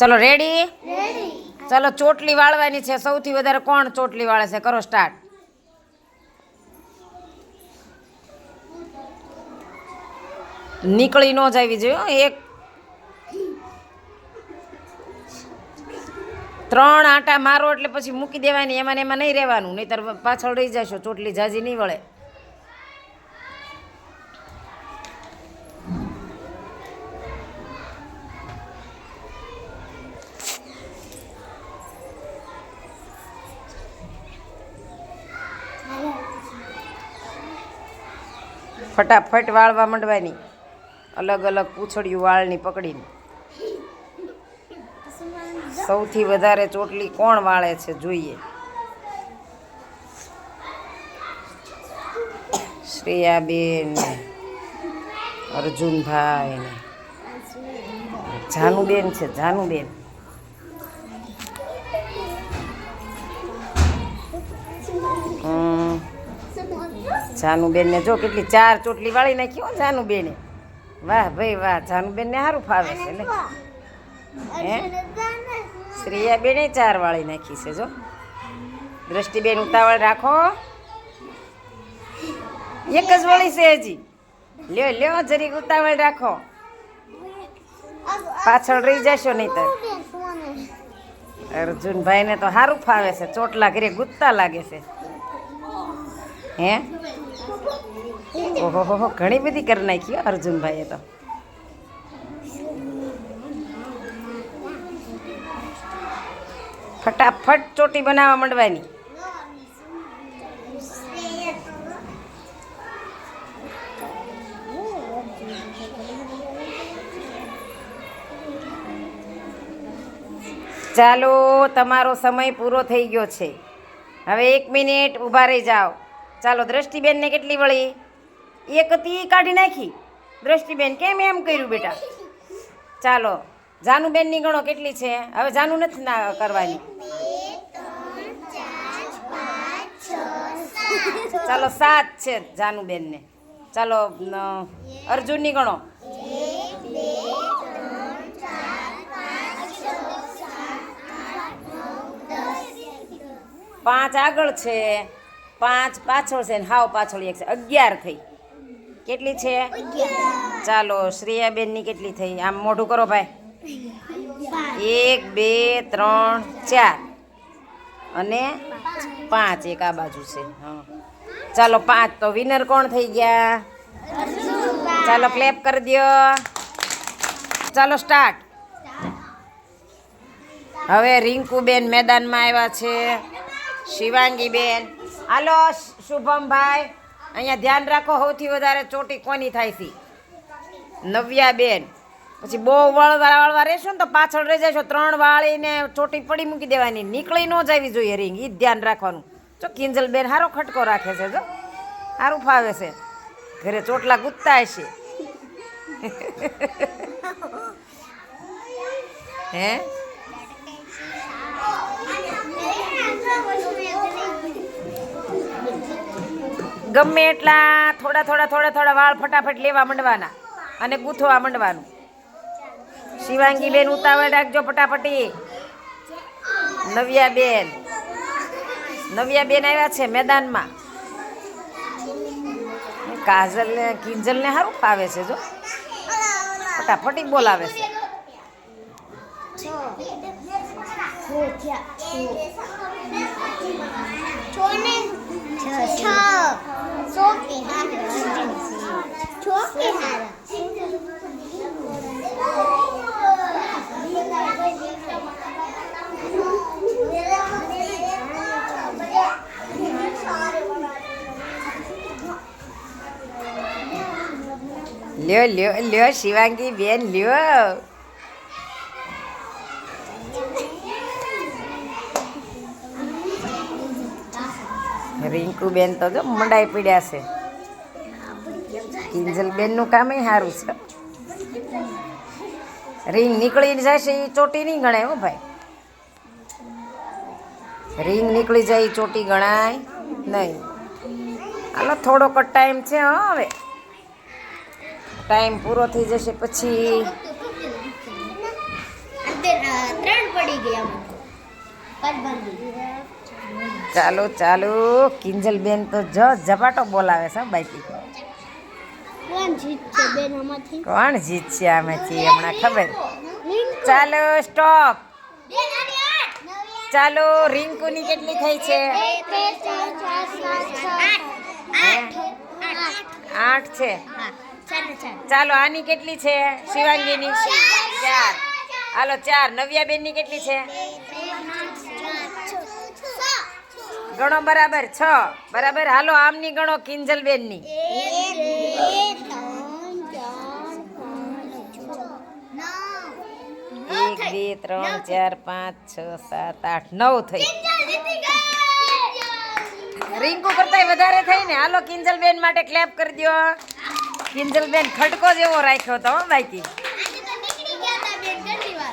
ચલો રેડી ચલો ચોટલી વાળવાની છે. સૌથી વધારે કોણ ચોટલી વાળે છે? કરો સ્ટાર્ટ નીકળી ન જાવી જોઈએ હો, એક ત્રણ આટા મારો એટલે પછી મૂકી દેવાની. એમાં એમાં નહીં રહેવાનું. નહીતર પાછળ રહી જશો. ચોટલી જાજી નહીં વળે. ફટાફટ વાળવા માંડવાની. અલગ અલગ પૂંછડિયું વાળની પકડીને. સૌથી વધારે ચોટલી કોણ વાળે છે જોઈએ. શ્રેયાબેન, અર્જુનભાઈ. ને જાનુબેન છે, જાનુબેન. હમ. જાનુબેન ને જો કેટલી ચાર ચોટલી વાળી નાખી હો જાનુબેને. વાહ ભાઈ વાહ જાનુબેન ને સારું ફાવે છે ને. હે? શ્રેયાબેને ચાર વાળી નાખી છે જો. દ્રષ્ટિબેન ઉતાવળ રાખો. એક જ વળી છે હજી. લ્યો લ્યો જરીક ઉતાવળ રાખો. પાછળ રહી જશો નહીં તો અર્જુનભાઈને તો સારું ફાવે છે ચોટલા ઘરે ગુત્તા લાગે છે. હે? ઓહો હો ઘણી બધી કરી નાખી અર્જુનભાઈએ તો. ફટાફટ ચોટી બનાવવા માંડવાની. ચાલો, તમારો સમય પૂરો થઈ ગયો છે. હવે એક મિનિટ ઊભા રહી જાઓ. ચાલો દ્રષ્ટિબેનને કેટલી વળી? એક હતી કાઢી નાખી. દ્રષ્ટિબેન કેમ એમ કર્યું બેટા? ચાલો, જાનુબેનની ગણો કેટલી છે? હવે જાનુ નથી ના કરવાની. ચાલો, સાત છે જાનુબેનને. ચાલો અર્જુનની ગણો. પાંચ આગળ છે. પાંચ પાછળ છે ને હાવ પાછળ એક છે. અગિયાર થઈ. કેટલી છે? ચાલો, શ્રેયાબેનની કેટલી થઈ? આમ મોઢું કરો ભાઈ. એક, બે, ત્રણ, ચાર. અને પાંચ એક આ બાજુ છે. હા. ચાલો, પાંચ. તો વિનર કોણ થઈ ગયા? ચાલો ક્લેપ કરી દો ચાલો સ્ટાર્ટ હવે રિંકુબેન મેદાનમાં આવ્યા છે. શિવાંગીબેન. હાલો, શુભમભાઈ. અહીંયા ધ્યાન રાખો, સૌથી વધારે ચોટી કોની થાય છે? નવ્યાબેન. પછી બહુ વળવા વળવા રહેશો ને તો પાછળ રહી જશો. ત્રણ વાળીને ચોટી પડી મૂકી દેવાની. નીકળી ન જવી જોઈએ રિંગ એ ધ્યાન રાખવાનું. જો કિંજલબેન સારો ખટકો રાખે છે, જો. સારું ફાવે છે. ઘરે ચોટલા ગુત્તા હશે. હે? ગમે એટલા થોડા થોડા થોડા થોડા વાળ ફટાફટ લેવા માંડવાના અને ગૂંથવા માંડવાનું. શિવાંગી બેન ઉતાવળ રાખજો ફટાફટી. નવ્યા બેન નવ્યા બેન આવ્યા છે મેદાનમાં. કાજલ ને કિંજલ ને સારું ફાવે છે જો. ફટાફટી બોલાવે છે. લ્યો લ્યો લ્યો શિવાંગી બેન લ્યો. રિંકુ બેન તો જો મંડાઈ પીડ્યા છે. કિંજલ બેનનું કામ સારું છે. રિંગ નીકળી જશે એ ચોટી નહીં ગણાય હો ભાઈ. રિંગ નીકળી જાય એ ચોટી ગણાય નહીં. હાલો, થોડોક ટાઈમ છે હવે. ટાઈમ પૂરો થઈ જશે પછી. ચાલો ચાલો. કિંજલબેન તો જ ઝપાટો બોલાવે છે બાઈકી. કોણ જીતશે આમાંથી? હમણાં ખબર. ચાલો સ્ટોપ ચાલો રિંકુની કેટલી થઈ છે? આઠ. છે. ચાલો આની કેટલી છે? શિવાંગીની. ચાર. હાલો ચાર. નવ્યાબેનની કેટલી છે? ગણો બરાબર છ. બરાબર? હાલો આમની ગણો કિંજલબેનની એક બે ત્રણ ચાર પાંચ છ સાત આઠ નવ થઈ રિંકુ કરતા વધારે થઈ ને. હાલો કિંજલબેન માટે ક્લેપ કરી દો કિંજલબેન ખટકો જેવો રાખ્યો તો હો બાકી.